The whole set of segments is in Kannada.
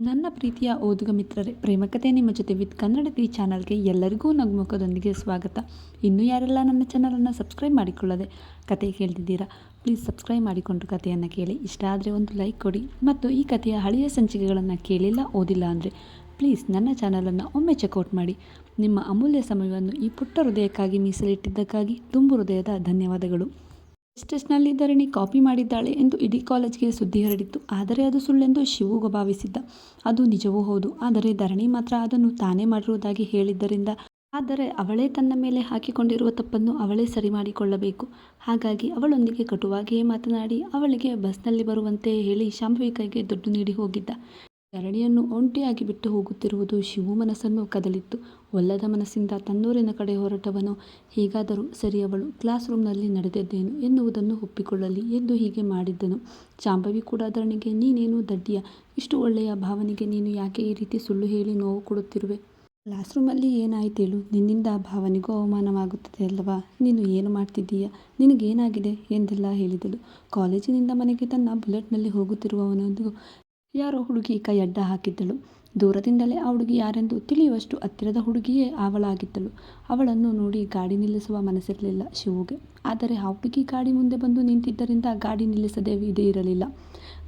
ನನ್ನ ಪ್ರೀತಿಯ ಓದುಗ ಮಿತ್ರರೇ ಪ್ರೇಮಕತೆ ನಿಮ್ಮ ಜೊತೆ ವಿತ್ ಕನ್ನಡ ಕನ್ನಡತಿ ಚಾನಲ್ಗೆ ಎಲ್ಲರಿಗೂ ನಗುಮುಖದೊಂದಿಗೆ ಸ್ವಾಗತ. ಇನ್ನೂ ಯಾರೆಲ್ಲ ನನ್ನ ಚಾನಲನ್ನು ಸಬ್ಸ್ಕ್ರೈಬ್ ಮಾಡಿಕೊಳ್ಳದೆ ಕತೆ ಕೇಳ್ತಿದ್ದೀರಾ, ಪ್ಲೀಸ್ ಸಬ್ಸ್ಕ್ರೈಬ್ ಮಾಡಿಕೊಂಡು ಕಥೆಯನ್ನು ಕೇಳಿ. ಇಷ್ಟ ಆದರೆ ಒಂದು ಲೈಕ್ ಕೊಡಿ ಮತ್ತು ಈ ಕಥೆಯ ಹಳೆಯ ಸಂಚಿಕೆಗಳನ್ನು ಕೇಳಿಲ್ಲ, ಓದಿಲ್ಲ ಅಂದರೆ ಪ್ಲೀಸ್ ನನ್ನ ಚಾನಲನ್ನು ಒಮ್ಮೆ ಚೆಕ್ಔಟ್ ಮಾಡಿ. ನಿಮ್ಮ ಅಮೂಲ್ಯ ಸಮಯವನ್ನು ಈ ಪುಟ್ಟ ಹೃದಯಕ್ಕಾಗಿ ಮೀಸಲಿಟ್ಟಿದ್ದಕ್ಕಾಗಿ ತುಂಬು ಹೃದಯದ ಧನ್ಯವಾದಗಳು. ಟೆಸ್ಟ್ನಲ್ಲಿ ಧರಣಿ ಕಾಪಿ ಮಾಡಿದ್ದಾಳೆ ಎಂದು ಇಡೀ ಕಾಲೇಜ್ಗೆ ಸುದ್ದಿ ಹರಡಿತ್ತು. ಆದರೆ ಅದು ಸುಳ್ಳೆಂದು ಶಿವು ಭಾವಿಸಿದ್ದ. ಅದು ನಿಜವೂ ಹೌದು. ಆದರೆ ಧರಣಿ ಮಾತ್ರ ಅದನ್ನು ತಾನೇ ಮಾಡಿರುವುದಾಗಿ ಹೇಳಿದ್ದರಿಂದ ಆದರೆ ಅವಳೇ ತನ್ನ ಮೇಲೆ ಹಾಕಿಕೊಂಡಿರುವ ತಪ್ಪನ್ನು ಅವಳೇ ಸರಿ ಮಾಡಿಕೊಳ್ಳಬೇಕು. ಹಾಗಾಗಿ ಅವಳೊಂದಿಗೆ ಕಟುವಾಗಿಯೇ ಮಾತನಾಡಿ ಅವಳಿಗೆ ಬಸ್ನಲ್ಲಿ ಬರುವಂತೆ ಹೇಳಿ ಶಾಂಭವಿ ಕೈಗೆ ದುಡ್ಡು ನೀಡಿ ಹೋಗಿದ್ದ. ಧರಣಿಯನ್ನು ಒಂಟಿಯಾಗಿ ಬಿಟ್ಟು ಹೋಗುತ್ತಿರುವುದು ಶಿವು ಮನಸ್ಸನ್ನು ಕದಲಿತ್ತು. ಒಲ್ಲದ ಮನಸ್ಸಿಂದ ತನ್ನೂರಿನ ಕಡೆ ಹೊರಟವನು, ಹೀಗಾದರೂ ಸರಿ ಅವಳು ಕ್ಲಾಸ್ ರೂಮ್ನಲ್ಲಿ ನಡೆದಿದ್ದೇನು ಎನ್ನುವುದನ್ನು ಒಪ್ಪಿಕೊಳ್ಳಲಿ ಎಂದು ಹೀಗೆ ಮಾಡಿದ್ದನು. ಚಾಂಬವಿ ಕೂಡ ಅದರಣಿಗೆ ನೀನೇನು ದಡ್ಡಿಯ? ಇಷ್ಟು ಒಳ್ಳೆಯ ಭಾವನೆಗೆ ನೀನು ಯಾಕೆ ಈ ರೀತಿ ಸುಳ್ಳು ಹೇಳಿ ನೋವು ಕೊಡುತ್ತಿರುವೆ? ಕ್ಲಾಸ್ ರೂಮಲ್ಲಿ ಏನಾಯ್ತೇಳು? ನಿನ್ನಿಂದ ಭಾವನೆಗೂ ಅವಮಾನವಾಗುತ್ತದೆ ಅಲ್ಲವಾ? ನೀನು ಏನು ಮಾಡ್ತಿದ್ದೀಯ? ನಿನಗೇನಾಗಿದೆ? ಎಂದೆಲ್ಲ ಹೇಳಿದಳು. ಕಾಲೇಜಿನಿಂದ ಮನೆಗೆ ತನ್ನ ಬುಲೆಟ್ನಲ್ಲಿ ಹೋಗುತ್ತಿರುವವನದು ಯಾರೋ ಹುಡುಗಿ ಕೈ ಅಡ್ಡ ಹಾಕಿದ್ದಳು. ದೂರದಿಂದಲೇ ಆ ಹುಡುಗಿ ಯಾರೆಂದು ತಿಳಿಯುವಷ್ಟು ಹತ್ತಿರದ ಹುಡುಗಿಯೇ ಅವಳಾಗಿದ್ದಳು. ಅವಳನ್ನು ನೋಡಿ ಗಾಡಿ ನಿಲ್ಲಿಸುವ ಮನಸ್ಸಿರಲಿಲ್ಲ ಶಿವುಗೆ. ಆದರೆ ಆ ಹುಡುಗಿ ಗಾಡಿ ಮುಂದೆ ಬಂದು ನಿಂತಿದ್ದರಿಂದ ಗಾಡಿ ನಿಲ್ಲಿಸದೆ ಇದೇ ಇರಲಿಲ್ಲ.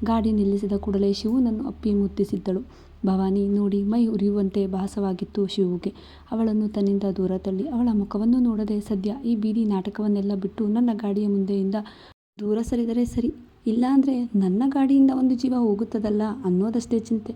ಗಾಡಿ ನಿಲ್ಲಿಸಿದ ಕೂಡಲೇ ಶಿವನನ್ನು ಅಪ್ಪಿ ಮುತ್ತಿಸಿದ್ದಳು. ಭವಾನಿ ನೋಡಿ ಮೈ ಉರಿಯುವಂತೆ ಭಾಸವಾಗಿತ್ತು ಶಿವುಗೆ. ಅವಳನ್ನು ತನ್ನಿಂದ ದೂರ ತಳ್ಳಿ ಅವಳ ಮುಖವನ್ನು ನೋಡದೆ ಸದ್ಯ ಈ ಬೀದಿ ನಾಟಕವನ್ನೆಲ್ಲ ಬಿಟ್ಟು ನನ್ನ ಗಾಡಿಯ ಮುಂದೆಯಿಂದ ದೂರ ಸರಿದರೆ ಸರಿ. ಇಲ್ಲಾಂದರೆ ನನ್ನ ಗಾಡಿಯಿಂದ ಒಂದು ಜೀವ ಹೋಗುತ್ತದಲ್ಲ ಅನ್ನೋದಷ್ಟೇ ಚಿಂತೆ.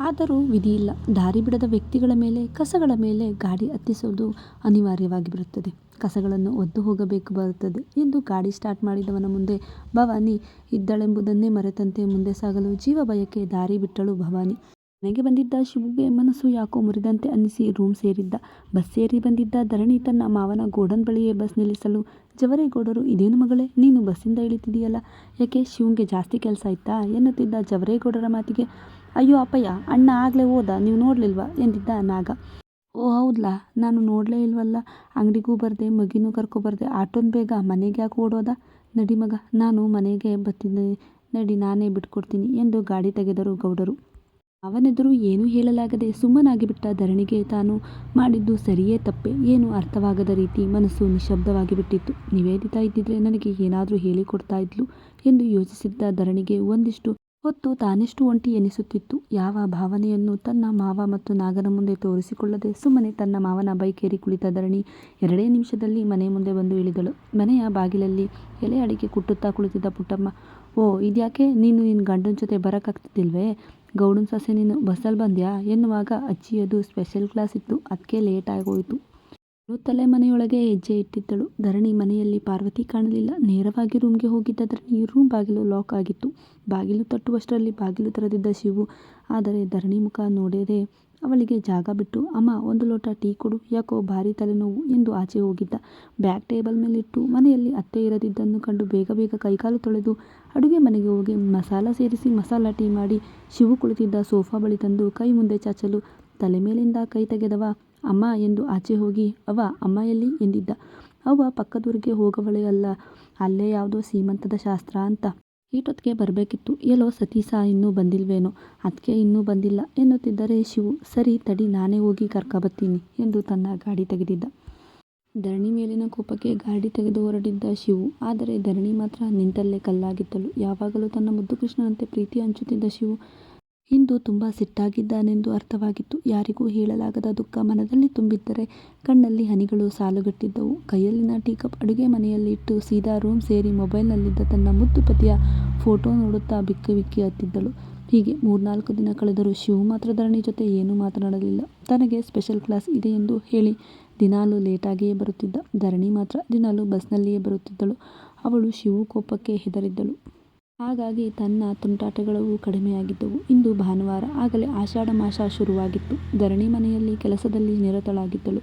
ಆದರೂ ವಿಧಿಯಿಲ್ಲ. ದಾರಿ ಬಿಡದ ವ್ಯಕ್ತಿಗಳ ಮೇಲೆ, ಕಸಗಳ ಮೇಲೆ ಗಾಡಿ ಹತ್ತಿಸೋದು ಅನಿವಾರ್ಯವಾಗಿ ಬರುತ್ತದೆ. ಕಸಗಳನ್ನು ಒದ್ದು ಹೋಗಬೇಕು ಬರುತ್ತದೆ ಎಂದು ಗಾಡಿ ಸ್ಟಾರ್ಟ್ ಮಾಡಿದವನ ಮುಂದೆ, ಭವಾನಿ, ಇದ್ದಳೆಂಬುದನ್ನೇ ಮರೆತಂತೆ ಮುಂದೆ ಸಾಗಲು ಜೀವ ಭಯಕ್ಕೆ ದಾರಿ ಬಿಟ್ಟಳು ಭವಾನಿ. ಮನೆಗೆ ಬಂದಿದ್ದ ಶಿವುಗೆ ಮನಸ್ಸು ಯಾಕೋ ಮುರಿದಂತೆ ಅನ್ನಿಸಿ ರೂಮ್ ಸೇರಿದ್ದ. ಬಸ್ ಸೇರಿ ಬಂದಿದ್ದ ಧರಣಿ ತನ್ನ ಮಾವನ ಗೋಡನ್ ಬಳಿಯೇ ಬಸ್ ನಿಲ್ಲಿಸಲು. ಜವರೇಗೌಡರು ಇದೇನು ಮಗಳೇ, ನೀನು ಬಸ್ಸಿಂದ ಇಳಿತಿದೆಯಲ್ಲ ಯಾಕೆ ಶಿವಂಗೆ ಜಾಸ್ತಿ ಕೆಲಸ ಆಯ್ತಾ? ಎನ್ನುತ್ತಿದ್ದ ಜವರೇಗೌಡರ ಮಾತಿಗೆ, ಅಯ್ಯೋ ಅಪ್ಪಯ್ಯ, ಅಣ್ಣ ಆಗಲೇ ಹೋದ, ನೀವು ನೋಡಲಿಲ್ವಾ? ಎಂದಿದ್ದ ನಾಗ. ಓ ಹೌದ್ಲಾ, ನಾನು ನೋಡಲೇ ಇಲ್ವಲ್ಲ? ಅಂಗಡಿಗೂ ಬರದೆ, ಮಗಿನೂ ಕರ್ಕೊಬರ್ದೆ ಆಟೋನ್ ಬೇಗ ಮನೆಗೆ ಯಾಕೆ ಓಡೋದ? ನಡಿ ಮಗ, ನಾನು ಮನೆಗೆ ಬರ್ತೀನಿ ನಡಿ ನಾನೇ ಬಿಟ್ಕೊಡ್ತೀನಿ ಎಂದು ಗಾಡಿ ತೆಗೆದರು ಗೌಡರು. ಅವನೆದುರು ಏನೂ ಹೇಳಲಾಗದೆ ಸುಮ್ಮನಾಗಿಬಿಟ್ಟ ಧರಣಿಗೆ ತಾನು ಮಾಡಿದ್ದು ಸರಿಯೇ ತಪ್ಪೇ, ಏನು ಅರ್ಥವಾಗದ ರೀತಿ ಮನಸ್ಸು ನಿಶಬ್ದವಾಗಿ ಬಿಟ್ಟಿತ್ತು ನಿವೇದಿತಾ ಇದ್ದಿದ್ರೆ ನನಗೆ ಏನಾದರೂ ಹೇಳಿಕೊಡ್ತಾ ಇದ್ಲು ಎಂದು ಯೋಚಿಸಿದ್ದ ಧರಣಿಗೆ ಒಂದಿಷ್ಟು ಹೊತ್ತು ತಾನೆಷ್ಟು ಒಂಟಿ ಎನಿಸುತ್ತಿತ್ತು. ಯಾವ ಭಾವನೆಯನ್ನು ತನ್ನ ಮಾವ ಮತ್ತು ನಾಗನ ಮುಂದೆ ತೋರಿಸಿಕೊಳ್ಳದೆ ಸುಮ್ಮನೆ ತನ್ನ ಮಾವನ ಬೈಕೇರಿ ಕುಳಿತ ಧರಣಿ ಎರಡೇ ನಿಮಿಷದಲ್ಲಿ ಮನೆ ಮುಂದೆ ಬಂದು ಇಳಿದಳು. ಮನೆಯ ಬಾಗಿಲಲ್ಲಿ ಎಲೆ ಅಡಿಕೆ ಕುಟ್ಟುತ್ತಾ ಕುಳಿತಿದ್ದ ಪುಟ್ಟಮ್ಮ, ಓ, ಇದ್ಯಾಕೆ ನೀನು ನಿನ್ನ ಗಂಡನ ಜೊತೆ ಬರೋಕ್ಕಾಗ್ತಿದ್ದಿಲ್ವೇ ಗೌಡನ ಸೊಸೆ ನೀನು ಬಸ್ಸಲ್ಲಿ ಬಂದ್ಯಾ? ಎನ್ನುವಾಗ ಅಜ್ಜಿಯದು ಸ್ಪೆಷಲ್ ಕ್ಲಾಸ್ ಇತ್ತು, ಅದಕ್ಕೆ ಲೇಟ್ ಆಗೋಯಿತು. ತಲೆ ಮನೆಯೊಳಗೆ ಹೆಜ್ಜೆ ಇಟ್ಟಿದ್ದಳು. ಧರಣಿ ಮನೆಯಲ್ಲಿ ಪಾರ್ವತಿ ಕಾಣಲಿಲ್ಲ. ನೇರವಾಗಿ ರೂಮ್ಗೆ ಹೋಗಿದ್ದ ಧರಣಿ ರೂಮ್ ಬಾಗಿಲು ಲಾಕ್ ಆಗಿತ್ತು. ಬಾಗಿಲು ತಟ್ಟುವಷ್ಟರಲ್ಲಿ ಬಾಗಿಲು ತೆರೆದಿದ್ದ ಶಿವು. ಆದರೆ ಧರಣಿ ಮುಖ ನೋಡದೆ ಅವಳಿಗೆ ಜಾಗ ಬಿಟ್ಟು, ಅಮ್ಮ, ಒಂದು ಲೋಟ ಟೀ ಕೊಡು. ಯಾಕೋ ಭಾರಿ ತಲೆನೋವು ಎಂದು ಆಚೆ ಹೋಗಿದ್ದ. ಬ್ಯಾಗ್ ಟೇಬಲ್ ಮೇಲಿಟ್ಟು ಮನೆಯಲ್ಲಿ ಅತ್ತೆ ಇರದಿದ್ದನ್ನು ಕಂಡು ಬೇಗ ಬೇಗ ಕೈಕಾಲು ತೊಳೆದು ಅಡುಗೆ ಮನೆಗೆ ಹೋಗಿ ಮಸಾಲ ಸೇರಿಸಿ ಮಸಾಲ ಟೀ ಮಾಡಿ ಶಿವು ಕುಳಿತಿದ್ದ ಸೋಫಾ ಬಳಿ ತಂದು ಕೈ ಮುಂದೆ ಚಾಚಲು, ತಲೆ ಮೇಲಿಂದ ಕೈ ತೆಗೆದವ? ಅಮ್ಮ ಎಂದು ಆಚೆ ಹೋಗಿ ಅವ ಅಮ್ಮ ಎಲ್ಲಿ? ಎಂದಿದ್ದ. ಅವ್ವ ಪಕ್ಕದೂರಿಗೆ ಹೋಗವಳೇ ಅಲ್ಲ, ಅಲ್ಲೇ ಯಾವುದೋ ಸೀಮಂತದ ಶಾಸ್ತ್ರ ಅಂತ ಈಟೊತ್ತಿಗೆ ಬರಬೇಕಿತ್ತು. ಎಲ್ಲೋ ಸತೀಶ ಇನ್ನೂ ಬಂದಿಲ್ವೇನೋ? ಅದಕ್ಕೆ ಇನ್ನೂ ಬಂದಿಲ್ಲ. ಎನ್ನುತ್ತಿದ್ದರೆ ಶಿವು, ಸರಿ ತಡಿ ನಾನೇ ಹೋಗಿ ಕರ್ಕೊಬತ್ತೀನಿ ಎಂದು ತನ್ನ ಗಾಡಿ ತೆಗೆದಿದ್ದ. ಧರಣಿ ಮೇಲಿನ ಕೋಪಕ್ಕೆ ಗಾಡಿ ತೆಗೆದು ಹೊರಟಿದ್ದ ಶಿವು, ಆದರೆ ಧರಣಿ ಮಾತ್ರ ನಿಂತಲ್ಲೇ ಕಲ್ಲಾಗಿತ್ತಲು. ಯಾವಾಗಲೂ ತನ್ನ ಮುದ್ದು ಕೃಷ್ಣನಂತೆ ಪ್ರೀತಿ ಹಂಚುತ್ತಿದ್ದ ಶಿವು ಇಂದು ತುಂಬ ಸಿಟ್ಟಾಗಿದ್ದಾನೆಂದು ಅರ್ಥವಾಗಿತ್ತು. ಯಾರಿಗೂ ಹೇಳಲಾಗದ ದುಃಖ ಮನದಲ್ಲಿ ತುಂಬಿದ್ದರೆ ಕಣ್ಣಲ್ಲಿ ಹನಿಗಳು ಸಾಲುಗಟ್ಟಿದ್ದವು. ಕೈಯಲ್ಲಿನ ಟೀಕಪ್ ಅಡುಗೆ ಮನೆಯಲ್ಲಿಟ್ಟು ಸೀದಾ ರೂಮ್ ಸೇರಿ ಮೊಬೈಲ್ನಲ್ಲಿದ್ದ ತನ್ನ ಮುದ್ದು ಪತಿಯ ಫೋಟೋ ನೋಡುತ್ತಾ ಬಿಕ್ಕಿ ಬಿಕ್ಕಿ ಹತ್ತಿದ್ದಳು. ಹೀಗೆ ಮೂರ್ನಾಲ್ಕು ದಿನ ಕಳೆದರೂ ಶಿವು ಮಾತ್ರ ಧರಣಿ ಜೊತೆ ಏನೂ ಮಾತನಾಡಲಿಲ್ಲ. ತನಗೆ ಸ್ಪೆಷಲ್ ಕ್ಲಾಸ್ ಇದೆ ಎಂದು ಹೇಳಿ ದಿನಾಲೂ ಲೇಟಾಗಿಯೇ ಬರುತ್ತಿದ್ದ. ಧರಣಿ ಮಾತ್ರ ದಿನಾಲೂ ಬಸ್ನಲ್ಲಿಯೇ ಬರುತ್ತಿದ್ದಳು. ಅವಳು ಶಿವು ಕೋಪಕ್ಕೆ ಹೆದರಿದ್ದಳು. ಹಾಗಾಗಿ ತನ್ನ ತುಂಟಾಟಗಳೂ ಕಡಿಮೆಯಾಗಿದ್ದವು. ಇಂದು ಭಾನುವಾರ ಆಗಲೇ ಆಷಾಢ ಮಾಸ ಶುರುವಾಗಿತ್ತು. ಧರಣಿ ಮನೆಯಲ್ಲಿ ಕೆಲಸದಲ್ಲಿ ನಿರತಳಾಗಿದ್ದಳು.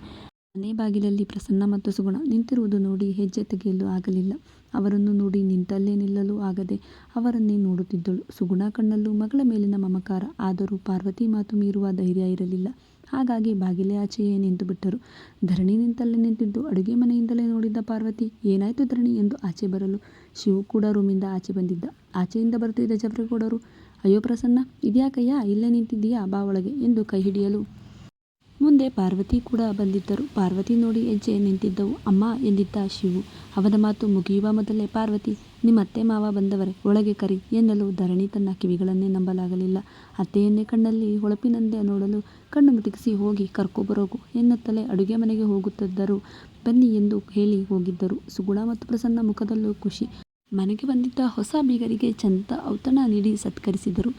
ಮನೆ ಬಾಗಿಲಲ್ಲಿ ಪ್ರಸನ್ನ ಮತ್ತು ಸುಗುಣ ನಿಂತಿರುವುದು ನೋಡಿ ಹೆಜ್ಜೆ ತೆಗೆಯಲು ಆಗಲಿಲ್ಲ. ಅವರನ್ನು ನೋಡಿ ನಿಂತಲ್ಲೇ ನಿಲ್ಲಲು ಆಗದೆ ಅವರನ್ನೇ ನೋಡುತ್ತಿದ್ದಳು. ಸುಗುಣ ಕಣ್ಣಲ್ಲೂ ಮಗಳ ಮೇಲಿನ ಮಮಕಾರ, ಆದರೂ ಪಾರ್ವತಿ ಮಾತು ಮೀರುವ ಧೈರ್ಯ ಇರಲಿಲ್ಲ. ಹಾಗಾಗಿ ಬಾಗಿಲೇ ಆಚೆಯೇ ನಿಂತು ಬಿಟ್ಟರು. ಧರಣಿ ನಿಂತಲ್ಲೇ ನಿಂತಿದ್ದು ಅಡುಗೆ ಮನೆಯಿಂದಲೇ ನೋಡಿದ್ದ ಪಾರ್ವತಿ, ಏನಾಯ್ತು ಧರಣಿ ಎಂದು ಆಚೆ ಬರಲು? ಶಿವು ಕೂಡ ರೂಮಿಂದ ಆಚೆ ಬಂದಿದ್ದ. ಆಚೆಯಿಂದ ಬರುತ್ತಿದ್ದ ಕೂಡರು ಅಯ್ಯೋ ಪ್ರಸನ್ನ, ಇದ್ಯಾಕಯ್ಯ? ಇಲ್ಲೇ ನಿಂತಿದ್ದೀಯಾ? ಬಾ ಒಳಗೆ ಎಂದು ಕೈ ಹಿಡಿಯಲು. ಮುಂದೆ ಪಾರ್ವತಿ ಕೂಡ ಬಂದಿದ್ದರು. ಪಾರ್ವತಿ ನೋಡಿ ಹೆಜ್ಜೆ ನಿಂತಿದ್ದವು. ಅಮ್ಮ ಎಂದಿದ್ದ ಶಿವು, ಅವನ ಮಾತು ಮುಗಿಯುವ ಮೊದಲೇ ಪಾರ್ವತಿ, ನಿಮ್ಮ ಅತ್ತೆ ಮಾವ ಬಂದವರೆ, ಒಳಗೆ ಕರಿ ಎನ್ನಲು ಧರಣಿ ತನ್ನ ಕಿವಿಗಳನ್ನೇ ನಂಬಲಾಗಲಿಲ್ಲ. ಅತ್ತೆಯನ್ನೇ ಕಣ್ಣಲ್ಲಿ ಹೊಳಪಿನಂದೆ ನೋಡಲು ಕಣ್ಣು ಮಿಟುಕಿಸಿ ಹೋಗಿ ಕರ್ಕೊಬರೋಗು ಎನ್ನುತ್ತಲೇ ಅಡುಗೆ ಮನೆಗೆ ಹೋಗುತ್ತಿದ್ದರು. ಬನ್ನಿ ಎಂದು ಹೇಳಿ ಹೋಗಿದ್ದರು. ಸುಗುಣ ಮತ್ತು ಪ್ರಸನ್ನ ಮುಖದಲ್ಲೂ ಖುಷಿ ಮನೆಗೆ ಬಂದಿದ್ದ ಹೊಸ ಬೀಗರಿಗೆ ಚಂದ ಔತಣ ನೀಡಿ ಸತ್ಕರಿಸಿದರು.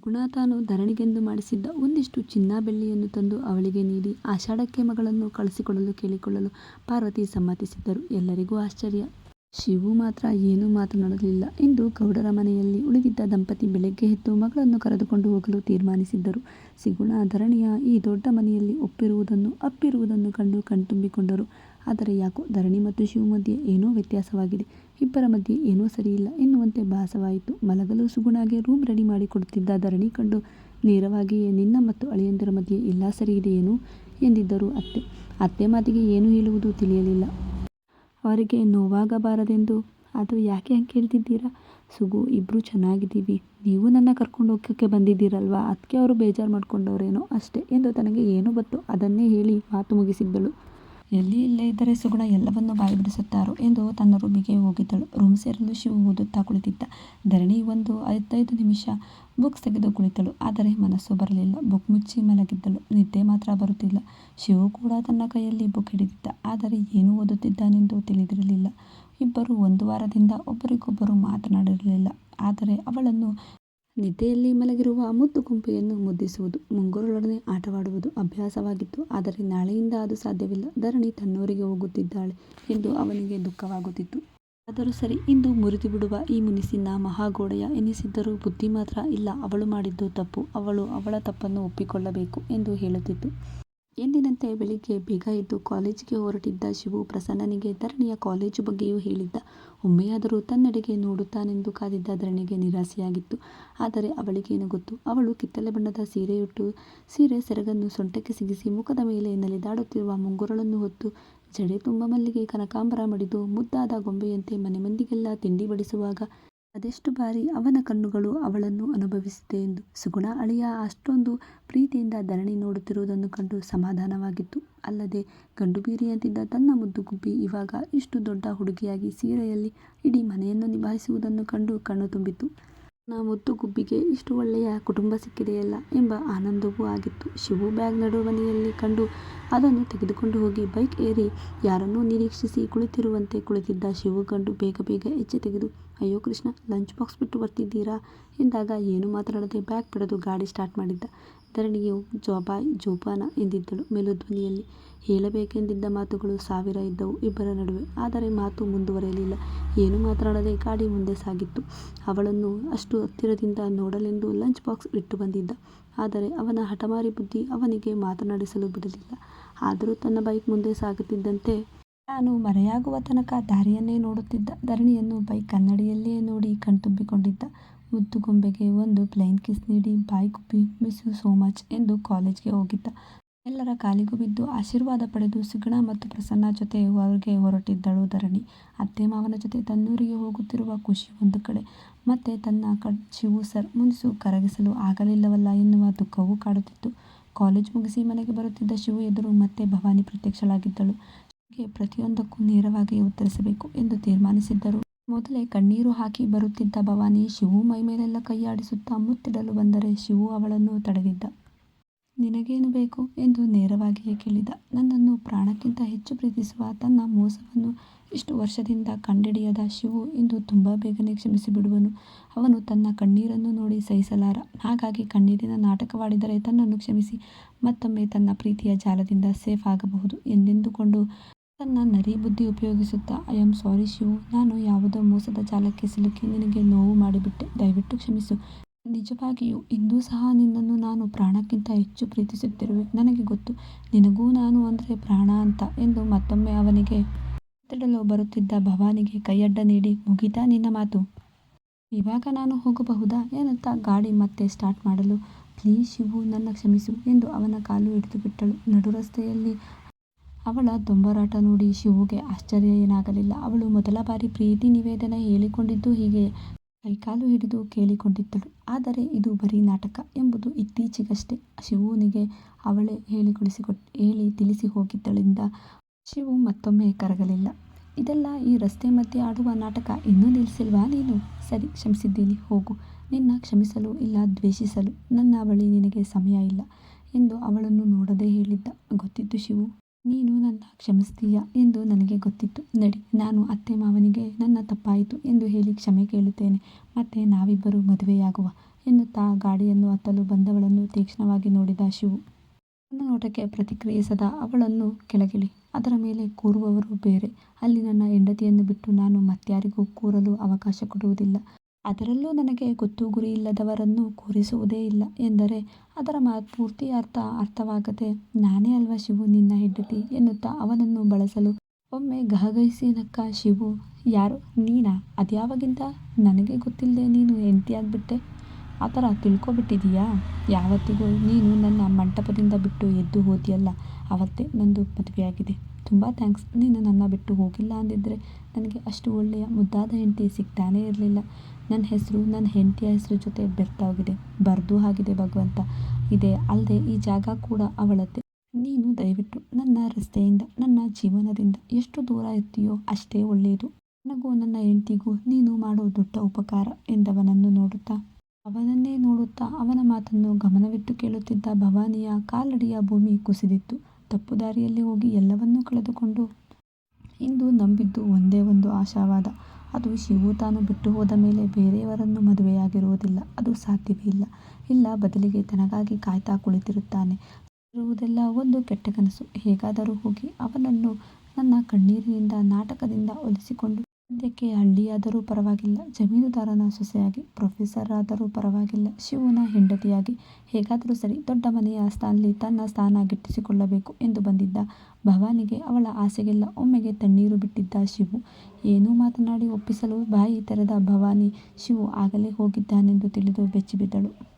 ಗುಣ ತಾನು ಧರಣಿಗೆಂದು ಮಾಡಿಸಿದ್ದ ಒಂದಿಷ್ಟು ಚಿನ್ನ ಬೆಳ್ಳಿಯನ್ನು ತಂದು ಅವಳಿಗೆ ನೀಡಿ ಆಷಾಢಕ್ಕೆ ಮಗಳನ್ನು ಕಳಿಸಿಕೊಡಲು ಕೇಳಿಕೊಳ್ಳಲು ಪಾರ್ವತಿ ಸಮ್ಮತಿಸಿದ್ದರು. ಎಲ್ಲರಿಗೂ ಆಶ್ಚರ್ಯ. ಶಿವು ಮಾತ್ರ ಏನೂ ಮಾತನಾಡಲಿಲ್ಲ ಎಂದು ಗೌಡರ ಮನೆಯಲ್ಲಿ ಉಳಿದಿದ್ದ ದಂಪತಿ ಬೆಳಗ್ಗೆ ಎದ್ದು ಮಗಳನ್ನು ಕರೆದುಕೊಂಡು ಹೋಗಲು ತೀರ್ಮಾನಿಸಿದ್ದರು. ಸಿಗುಣ ಧರಣಿಯ ಈ ದೊಡ್ಡ ಮನೆಯಲ್ಲಿ ಒಪ್ಪಿರುವುದನ್ನು ಅಪ್ಪಿರುವುದನ್ನು ಕಂಡು ಕಣ್ತುಂಬಿಕೊಂಡರು. ಆದರೆ ಯಾಕೋ ಧರಣಿ ಮತ್ತು ಶಿವು ಮಧ್ಯೆ ಏನೋ ವ್ಯತ್ಯಾಸವಾಗಿದೆ. ಇಬ್ಬರ ಮಧ್ಯೆ ಏನೂ ಸರಿಯಿಲ್ಲ ಎನ್ನುವಂತೆ ಭಾಸವಾಯಿತು. ಮಲಗಲು ಸುಗುಣಾಗೆ ರೂಮ್ ರೆಡಿ ಮಾಡಿಕೊಡುತ್ತಿದ್ದ ಧರಣಿ ಕಂಡು ನೇರವಾಗಿಯೇ, ನಿನ್ನ ಮತ್ತು ಅಳಿಯಂದಿರ ಮಧ್ಯೆ ಎಲ್ಲ ಸರಿಯಿದೆಯೇನು ಎಂದಿದ್ದರು ಅತ್ತೆ. ಅತ್ತೆ ಮಾತಿಗೆ ಏನು ಹೇಳುವುದು ತಿಳಿಯಲಿಲ್ಲ. ಅವರಿಗೆ ನೋವಾಗಬಾರದೆಂದು. ಅದು ಯಾಕೆ ಹಂಗೆ ಕೇಳ್ತಿದ್ದೀರಾ? ಸುಗು ಇಬ್ಬರು ಚೆನ್ನಾಗಿದ್ದೀವಿ. ನೀವು ನನ್ನ ಕರ್ಕೊಂಡು ಹೋಗೋಕ್ಕೆ ಬಂದಿದ್ದೀರಲ್ವಾ? ಅದಕ್ಕೆ ಅವರು ಬೇಜಾರು ಮಾಡ್ಕೊಂಡವರೇನೋ ಅಷ್ಟೇ ಎಂದು ತನಗೆ ಏನು ಗೊತ್ತು. ಅದನ್ನೇ ಹೇಳಿ ಮಾತು ಮುಗಿಸಿದ್ದಳು. ಎಲ್ಲಿ ಇಲ್ಲೇ ಇದ್ದರೆ ಸುಗುಣ ಎಲ್ಲವನ್ನೂ ಬಾಯಿ ಬಿಡಿಸುತ್ತಾರೋ ಎಂದು ತನ್ನ ರೂಮಿಗೆ ಹೋಗಿದ್ದಳು. ರೂಮ್ ಸೇರಲು ಶಿವು ಓದುತ್ತಾ ಕುಳಿತಿದ್ದ. ಧರಣಿ ಒಂದು ಐದೈದು ನಿಮಿಷ ಬುಕ್ಸ್ ತೆಗೆದು ಕುಳಿತಳು. ಆದರೆ ಮನಸ್ಸು ಬರಲಿಲ್ಲ. ಬುಕ್ ಮುಚ್ಚಿ ಮಲಗಿದ್ದಳು. ನಿದ್ದೆ ಮಾತ್ರ ಬರುತ್ತಿಲ್ಲ. ಶಿವು ಕೂಡ ತನ್ನ ಕೈಯಲ್ಲಿ ಬುಕ್ ಹಿಡಿದಿದ್ದ. ಆದರೆ ಏನು ಓದುತ್ತಿದ್ದಾನೆಂದು ತಿಳಿದಿರಲಿಲ್ಲ. ಇಬ್ಬರು ಒಂದು ವಾರದಿಂದ ಒಬ್ಬರಿಗೊಬ್ಬರು ಮಾತನಾಡಿರಲಿಲ್ಲ. ಆದರೆ ಅವಳನ್ನು ನಿದ್ದೆಯಲ್ಲಿ ಮಲಗಿರುವ ಮುದ್ದು ಗುಂಪೆಯನ್ನು ಮುದ್ದಿಸುವುದು, ಮುಂಗುರುಳೊಡನೆ ಆಟವಾಡುವುದು ಅಭ್ಯಾಸವಾಗಿತ್ತು. ಆದರೆ ನಾಳೆಯಿಂದ ಅದು ಸಾಧ್ಯವಿಲ್ಲ. ಧರಣಿ ತನ್ನೂರಿಗೆ ಹೋಗುತ್ತಿದ್ದಾಳೆ ಎಂದು ಅವನಿಗೆ ದುಃಖವಾಗುತ್ತಿತ್ತು. ಆದರೂ ಸರಿ, ಇಂದು ಮುರಿದು ಬಿಡುವ ಈ ಮುನಿಸಿನ ಮಹಾಗೋಡೆಯ ಎನಿಸಿದ್ದರೂ ಬುದ್ಧಿ ಮಾತ್ರ ಇಲ್ಲ. ಅವಳು ಮಾಡಿದ್ದು ತಪ್ಪು. ಅವಳು ಅವಳ ತಪ್ಪನ್ನು ಒಪ್ಪಿಕೊಳ್ಳಬೇಕು ಎಂದು ಹೇಳುತ್ತಿತ್ತು. ಎಂದಿನಂತೆ ಬೆಳಿಗ್ಗೆ ಬೇಗ ಎದ್ದು ಕಾಲೇಜಿಗೆ ಹೊರಟಿದ್ದ ಶಿವು ಪ್ರಸನ್ನನಿಗೆ ಧರಣಿಯ ಕಾಲೇಜು ಬಗ್ಗೆಯೂ ಹೇಳಿದ್ದ. ಒಮ್ಮೆಯಾದರೂ ತನ್ನೆಡೆಗೆ ನೋಡುತ್ತಾನೆಂದು ಕಾದಿದ್ದ ಧರಣಿಗೆ ನಿರಾಸೆಯಾಗಿತ್ತು. ಆದರೆ ಅವಳಿಗೇನು ಗೊತ್ತು? ಅವಳು ಕಿತ್ತಳೆ ಬಣ್ಣದ ಸೀರೆಯುಟ್ಟು ಸೀರೆ ಸೆರಗನ್ನು ಸೊಂಟಕ್ಕೆ ಸಿಗಿಸಿ ಮುಖದ ಮೇಲೆ ನಲಿದಾಡುತ್ತಿರುವ ಮುಂಗುರಳನ್ನು ಹೊತ್ತು ಜಡೆ ತುಂಬ ಮಲ್ಲಿಗೆ ಕನಕಾಂಬರ ಮಡಿದು ಮುದ್ದಾದ ಗೊಂಬೆಯಂತೆ ಮನೆ ಮಂದಿಗೆಲ್ಲ ತಿಂಡಿ ಬಡಿಸುವಾಗ ಅದೆಷ್ಟು ಬಾರಿ ಅವನ ಕಣ್ಣುಗಳು ಅವಳನ್ನು ಅನುಭವಿಸಿದೆ ಎಂದು ಸುಗುಣ ಅಳಿಯ ಅಷ್ಟೊಂದು ಪ್ರೀತಿಯಿಂದ ಧರಣಿ ನೋಡುತ್ತಿರುವುದನ್ನು ಕಂಡು ಸಮಾಧಾನವಾಗಿತ್ತು. ಅಲ್ಲದೆ ಗಂಡು ಬೀರಿಯಂತಿದ್ದ ತನ್ನ ಮುದ್ದು ಗುಬ್ಬಿ ಇವಾಗ ಇಷ್ಟು ದೊಡ್ಡ ಹುಡುಗಿಯಾಗಿ ಸೀರೆಯಲ್ಲಿ ಇಡೀ ಮನೆಯನ್ನು ನಿಭಾಯಿಸುವುದನ್ನು ಕಂಡು ಕಣ್ಣು ತುಂಬಿತು ನನ್ನ ಮುದ್ದು ಗುಬ್ಬಿಗೆ ಇಷ್ಟು ಒಳ್ಳೆಯ ಕುಟುಂಬ ಸಿಕ್ಕಿದೆಯಲ್ಲ ಎಂಬ ಆನಂದವೂ ಆಗಿತ್ತು. ಶಿವು ಬ್ಯಾಗ್ ನಡುವಣೆಯಲ್ಲಿ ಕಂಡು ಅದನ್ನು ತೆಗೆದುಕೊಂಡು ಹೋಗಿ ಬೈಕ್ ಏರಿ ಯಾರನ್ನೂ ನಿರೀಕ್ಷಿಸಿ ಕುಳಿತಿರುವಂತೆ ಕುಳಿತಿದ್ದ ಶಿವು ಕಂಡು ಬೇಗ ಬೇಗ ಹೆಜ್ಜೆ ತೆಗೆದು, ಅಯ್ಯೋ ಕೃಷ್ಣ, ಲಂಚ್ ಬಾಕ್ಸ್ ಬಿಟ್ಟು ಬರ್ತಿದ್ದೀರಾ? ಎಂದಾಗ ಏನು ಮಾತನಾಡದೆ ಬ್ಯಾಗ್ ಪಡೆದು ಗಾಡಿ ಸ್ಟಾರ್ಟ್ ಮಾಡಿದ್ದ. ಧರಣಿಯು ಜೋಬಾಯ್ ಜೋಪಾನ ಎಂದಿದ್ದಳು. ಮೇಲುಧ್ವನಿಯಲ್ಲಿ. ಹೇಳಬೇಕೆಂದಿದ್ದ ಮಾತುಗಳು ಸಾವಿರ ಇದ್ದವು ಇಬ್ಬರ ನಡುವೆ. ಆದರೆ ಮಾತು ಮುಂದುವರೆಯಲಿಲ್ಲ. ಏನು ಮಾತನಾಡದೆ ಗಾಡಿ ಮುಂದೆ ಸಾಗಿತ್ತು. ಅವಳನ್ನು ಅಷ್ಟು ಹತ್ತಿರದಿಂದ ನೋಡಲೆಂದು ಲಂಚ್ ಬಾಕ್ಸ್ ಇಟ್ಟು ಬಂದಿದ್ದ. ಆದರೆ ಅವನ ಹಠಮಾರಿ ಬುದ್ಧಿ ಅವನಿಗೆ ಮಾತನಾಡಿಸಲು ಬಿಡಲಿಲ್ಲ. ಆದರೂ ತನ್ನ ಬೈಕ್ ಮುಂದೆ ಸಾಗುತ್ತಿದ್ದಂತೆ, ನಾನು ಮರೆಯಾಗುವ ತನಕ ದಾರಿಯನ್ನೇ ನೋಡುತ್ತಿದ್ದ ಧರಣಿಯನ್ನು ಬೈಕ್ ಕನ್ನಡಿಯಲ್ಲೇ ನೋಡಿ ಕಣ್ತುಂಬಿಕೊಂಡಿದ್ದ ಮುದ್ದು ಗೊಂಬೆಗೆ ಒಂದು ಪ್ಲೈನ್ ಕಿಸ್ ನೀಡಿ ಬಾಯ್ ಗುಬ್ಬಿ ಮಿಸ್ ಯು ಸೋ ಮಚ್ ಎಂದು ಕಾಲೇಜ್ಗೆ ಹೋಗಿದ್ದ. ಎಲ್ಲರ ಕಾಲಿಗೂ ಬಿದ್ದು ಆಶೀರ್ವಾದ ಪಡೆದು ಸುಗುಣ ಮತ್ತು ಪ್ರಸನ್ನ ಜೊತೆ ಹೊರಗೆ ಹೊರಟಿದ್ದಳು ಧರಣಿ. ಅತ್ತೆ ಮಾವನ ಜೊತೆ ತನ್ನೂರಿಗೆ ಹೋಗುತ್ತಿರುವ ಖುಷಿ ಒಂದು ಕಡೆ. ಮತ್ತೆ ತನ್ನ ಕ ಶಿವು ಸರ್ ಮುನಿಸು ಕರಗಿಸಲು ಆಗಲಿಲ್ಲವಲ್ಲ ಎನ್ನುವ ದುಃಖವೂ ಕಾಡುತ್ತಿತ್ತು. ಕಾಲೇಜ್ ಮುಗಿಸಿ ಮನೆಗೆ ಬರುತ್ತಿದ್ದ ಶಿವು ಎದುರು ಮತ್ತೆ ಭವಾನಿ ಪ್ರತ್ಯಕ್ಷಳಾಗಿದ್ದಳು. ಪ್ರತಿಯೊಂದಕ್ಕೂ ನೇರವಾಗಿ ಉತ್ತರಿಸಬೇಕು ಎಂದು ತೀರ್ಮಾನಿಸಿದ್ದರು. ಮೊದಲೇ ಕಣ್ಣೀರು ಹಾಕಿ ಬರುತ್ತಿದ್ದ ಭವಾನಿ ಶಿವು ಮೈಮೇಲೆಲ್ಲ ಕೈಯಾಡಿಸುತ್ತಾ ಮುತ್ತಿಡಲು ಬಂದರೆ ಶಿವು ಅವಳನ್ನು ತಡೆದಿದ್ದ. ನಿನಗೇನು ಬೇಕು ಎಂದು ನೇರವಾಗಿಯೇ ಕೇಳಿದ. ನನ್ನನ್ನು ಪ್ರಾಣಕ್ಕಿಂತ ಹೆಚ್ಚು ಪ್ರೀತಿಸುವ ತನ್ನ ಮೋಸವನ್ನು ಇಷ್ಟು ವರ್ಷದಿಂದ ಕಂಡಿಡಿಯದ ಶಿವು ಇಂದು ತುಂಬ ಬೇಗನೆ ಕ್ಷಮಿಸಿಬಿಡುವನು. ಅವನು ತನ್ನ ಕಣ್ಣೀರನ್ನು ನೋಡಿ ಸಹಿಸಲಾರ. ಹಾಗಾಗಿ ಕಣ್ಣೀರಿನ ನಾಟಕವಾಡಿದರೆ ತನ್ನನ್ನು ಕ್ಷಮಿಸಿ ಮತ್ತೊಮ್ಮೆ ತನ್ನ ಪ್ರೀತಿಯ ಜಾಲದಿಂದ ಸೇಫ್ ಆಗಬಹುದು ಎಂದೆಂದುಕೊಂಡು ತನ್ನ ನರಿ ಬುದ್ಧಿ ಉಪಯೋಗಿಸುತ್ತಾ ಐ ಆಮ್ ಸಾರಿ ಶಿವು. ನಾನು ಯಾವುದೋ ಮೋಸದ ಜಾಲಕ್ಕೆ ಸಿಲುಕಿ ನಿನಗೆ ನೋವು ಮಾಡಿಬಿಟ್ಟೆ. ದಯವಿಟ್ಟು ಕ್ಷಮಿಸು. ನಿಜವಾಗಿಯೂ ಇಂದೂ ಸಹ ನಿನ್ನನ್ನು ನಾನು ಪ್ರಾಣಕ್ಕಿಂತ ಹೆಚ್ಚು ಪ್ರೀತಿಸುತ್ತಿರುವೆ. ನನಗೆ ಗೊತ್ತು, ನಿನಗೂ ನಾನು ಅಂದರೆ ಪ್ರಾಣ ಅಂತ ಎಂದು ಮತ್ತೊಮ್ಮೆ ಅವನಿಗೆ ಮಾತಾಡಲು ಬರುತ್ತಿದ್ದ ಭವಾನಿಗೆ ಕೈಯಡ್ಡ ನೀಡಿ, ಮುಗಿತಾ ನಿನ್ನ ಮಾತು? ಇವಾಗ ನಾನು ಹೋಗಬಹುದಾ? ಏನಂತ ಗಾಡಿ ಮತ್ತೆ ಸ್ಟಾರ್ಟ್ ಮಾಡಲು ಪ್ಲೀಸ್ ಶಿವು, ನನ್ನ ಕ್ಷಮಿಸು ಎಂದು ಅವನ ಕಾಲು ಹಿಡಿದು ಬಿಟ್ಟಳು. ನಡು ರಸ್ತೆಯಲ್ಲಿ ಅವಳ ದೊಂಬರಾಟ ನೋಡಿ ಶಿವುಗೆ ಆಶ್ಚರ್ಯ ಏನಾಗಲಿಲ್ಲ. ಅವಳು ಮೊದಲ ಬಾರಿ ಪ್ರೀತಿ ನಿವೇದನೆ ಹೇಳಿಕೊಂಡಿದ್ದು ಹೀಗೆ ಕೈಕಾಲು ಹಿಡಿದು ಕೇಳಿಕೊಂಡಿದ್ದಳು. ಆದರೆ ಇದು ಬರೀ ನಾಟಕ ಎಂಬುದು ಇತ್ತೀಚೆಗಷ್ಟೇ. ಶಿವುನಿಗೆ ಅವಳೇ ಹೇಳಿಕೊಡಿಸಿಕೊಟ್, ಹೇಳಿ ತಿಳಿಸಿ ಹೋಗಿದ್ದಳಿಂದ ಶಿವು ಮತ್ತೊಮ್ಮೆ ಕರಗಲಿಲ್ಲ. ಇದೆಲ್ಲ ಈ ರಸ್ತೆ ಮಧ್ಯೆ ಆಡುವ ನಾಟಕ ಇನ್ನೂ ನಿಲ್ಲಿಸಿಲ್ವಾ ನೀನು? ಸರಿ, ಕ್ಷಮಿಸಿದ್ದೀನಿ, ಹೋಗು. ನಿನ್ನ ಕ್ಷಮಿಸಲು ಇಲ್ಲ, ದ್ವೇಷಿಸಲು ನನ್ನ ಬಳಿ ನಿನಗೆ ಸಮಯ ಇಲ್ಲ ಎಂದು ಅವಳನ್ನು ನೋಡದೆ ಹೇಳಿದ್ದ. ಗೊತ್ತಿತ್ತು ಶಿವು. ನೀನು ನನ್ನ ಕ್ಷಮಿಸ್ತೀಯ ಎಂದು ನನಗೆ ಗೊತ್ತಿತ್ತು. ನಡಿ, ನಾನು ಅತ್ತೆ ಮಾವನಿಗೆ ನನ್ನ ತಪ್ಪಾಯಿತು ಎಂದು ಹೇಳಿ ಕ್ಷಮೆ ಕೇಳುತ್ತೇನೆ. ಮತ್ತೆ ನಾವಿಬ್ಬರು ಮದುವೆಯಾಗುವ ಎನ್ನುತ್ತಾ ಗಾಡಿಯನ್ನು ಹತ್ತಲು ಬಂದವಳನ್ನು ತೀಕ್ಷ್ಣವಾಗಿ ನೋಡಿದ ಶಿವು. ನನ್ನ ನೋಟಕ್ಕೆ ಪ್ರತಿಕ್ರಿಯಿಸದ ಅವಳನ್ನು ಕೆಳಗಿಳಿ. ಅದರ ಮೇಲೆ ಕೂರುವವರು ಬೇರೆ. ಅಲ್ಲಿ ನನ್ನ ಹೆಂಡತಿಯನ್ನು ಬಿಟ್ಟು ನಾನು ಮತ್ಯಾರಿಗೂ ಕೂರಲು ಅವಕಾಶ ಕೊಡುವುದಿಲ್ಲ. ಅದರಲ್ಲೂ ನನಗೆ ಗೊತ್ತು ಗುರಿಯಿಲ್ಲದವರನ್ನು ಕೂರಿಸುವುದೇ ಇಲ್ಲ ಎಂದರೆ ಅದರ ಮಾ, ಪೂರ್ತಿ ಅರ್ಥ ಅರ್ಥವಾಗದೆ ನಾನೇ ಅಲ್ವಾ ಶಿವು ನಿನ್ನ ಹೆಂಡತಿ ಎನ್ನುತ್ತಾ ಅವನನ್ನು ಬಳಸಲು? ಒಮ್ಮೆ ಗಹಗಹಿಸಿ ನಕ್ಕ ಶಿವು, ಯಾರು, ನೀನಾ? ಅದ್ಯಾವಾಗಿಂದ? ನನಗೆ ಗೊತ್ತಿಲ್ಲದೆ ನೀನು ಹೆಂಡತಿಯಾಗ್ಬಿಟ್ಟೆ ಆ ಥರ ತಿಳ್ಕೊಬಿಟ್ಟಿದೀಯಾ? ಯಾವತ್ತಿಗೂ ನೀನು ನನ್ನ ಮಂಟಪದಿಂದ ಬಿಟ್ಟು ಎದ್ದು ಹೋದಿಯಲ್ಲ, ಅವತ್ತೇ ನಂದು ಮದುವೆಯಾಗಿದೆ. ತುಂಬ ಥ್ಯಾಂಕ್ಸ್. ನೀನು ನನ್ನ ಬಿಟ್ಟು ಹೋಗಿಲ್ಲ ಅಂದಿದ್ದರೆ ನನಗೆ ಅಷ್ಟು ಒಳ್ಳೆಯ ಮುದ್ದಾದ ಹೆಂಡತಿ ಸಿಗ್ತಾನೇ ಇರಲಿಲ್ಲ. ನನ್ನ ಹೆಸರು, ನನ್ನ ಹೆಂಡತಿಯ ಹೆಸರು ಜೊತೆ ಬೆರ್ತಾಗಿದೆ. ಬರೆದು ಆಗಿದೆ ಭಗವಂತ. ಇದೆ ಅಲ್ಲದೆ ಈ ಜಾಗ ಕೂಡ ಅವಳದ್ದೇ. ನೀನು ದಯವಿಟ್ಟು ನನ್ನ ರಸ್ತೆಯಿಂದ, ನನ್ನ ಜೀವನದಿಂದ ಎಷ್ಟು ದೂರ ಇರ್ತೀಯೋ ಅಷ್ಟೇ ಒಳ್ಳೆಯದು. ನನಗೂ ನನ್ನ ಹೆಂಡತಿಗೂ ನೀನು ಮಾಡೋ ದೊಡ್ಡ ಉಪಕಾರ ಎಂದವನನ್ನು ನೋಡುತ್ತಾ? ಅವನನ್ನೇ ನೋಡುತ್ತಾ ಅವನ ಮಾತನ್ನು ಗಮನವಿಟ್ಟು ಕೇಳುತ್ತಿದ್ದ ಭವಾನಿಯ ಕಾಲಡಿಯ ಭೂಮಿ ಕುಸಿದಿತ್ತು. ತಪ್ಪು ದಾರಿಯಲ್ಲಿ ಹೋಗಿ ಎಲ್ಲವನ್ನೂ ಕಳೆದುಕೊಂಡು ಇಂದು ನಂಬಿದ್ದು ಒಂದೇ ಒಂದು ಆಶಾವಾದ. ಅದು ಶಿವು ತಾನು ಬಿಟ್ಟು ಹೋದ ಮೇಲೆ ಬೇರೆಯವರನ್ನು ಮದುವೆಯಾಗಿರುವುದಿಲ್ಲ, ಅದು ಸಾಧ್ಯವೇ ಇಲ್ಲ. ಇಲ್ಲ, ಬದಲಿಗೆ ತನಗಾಗಿ ಕಾಯ್ತಾ ಕುಳಿತಿರುತ್ತಾನೆ. ಇರುವುದೆಲ್ಲ ಒಂದು ಕೆಟ್ಟ ಕನಸು. ಹೇಗಾದರೂ ಹೋಗಿ ಅವನನ್ನು ನನ್ನ ಕಣ್ಣೀರಿನಿಂದ ನಾಟಕದಿಂದ ಒಲಿಸಿಕೊಂಡು ಸದ್ಯಕ್ಕೆ ಹಳ್ಳಿಯಾದರೂ ಪರವಾಗಿಲ್ಲ. ಜಮೀನುದಾರನ ಸೊಸೆಯಾಗಿ ಪ್ರೊಫೆಸರ್ ಆದರೂ ಪರವಾಗಿಲ್ಲ. ಶಿವನ ಹೆಂಡತಿಯಾಗಿ, ಹೇಗಾದರೂ ಸರಿ ದೊಡ್ಡ ಮನೆಯ ಸ್ಥಾನದಲ್ಲಿ ತನ್ನ ಸ್ಥಾನ ಗಿಟ್ಟಿಸಿಕೊಳ್ಳಬೇಕು ಎಂದು ಬಂದಿದ್ದ ಭವಾನಿಗೆ ಅವಳ ಆಸೆಗೆಲ್ಲ ಒಮ್ಮೆಗೆ ತಣ್ಣೀರು ಬಿಟ್ಟಿದ್ದ ಶಿವು. ಏನೂ ಮಾತನಾಡಿ ಒಪ್ಪಿಸಲು ಬಾಯಿ ತೆರೆದ ಭವಾನಿ ಶಿವು ಆಗಲೇ ಹೋಗಿದ್ದಾನೆಂದು ತಿಳಿದು ಬೆಚ್ಚಿಬಿದ್ದಳು.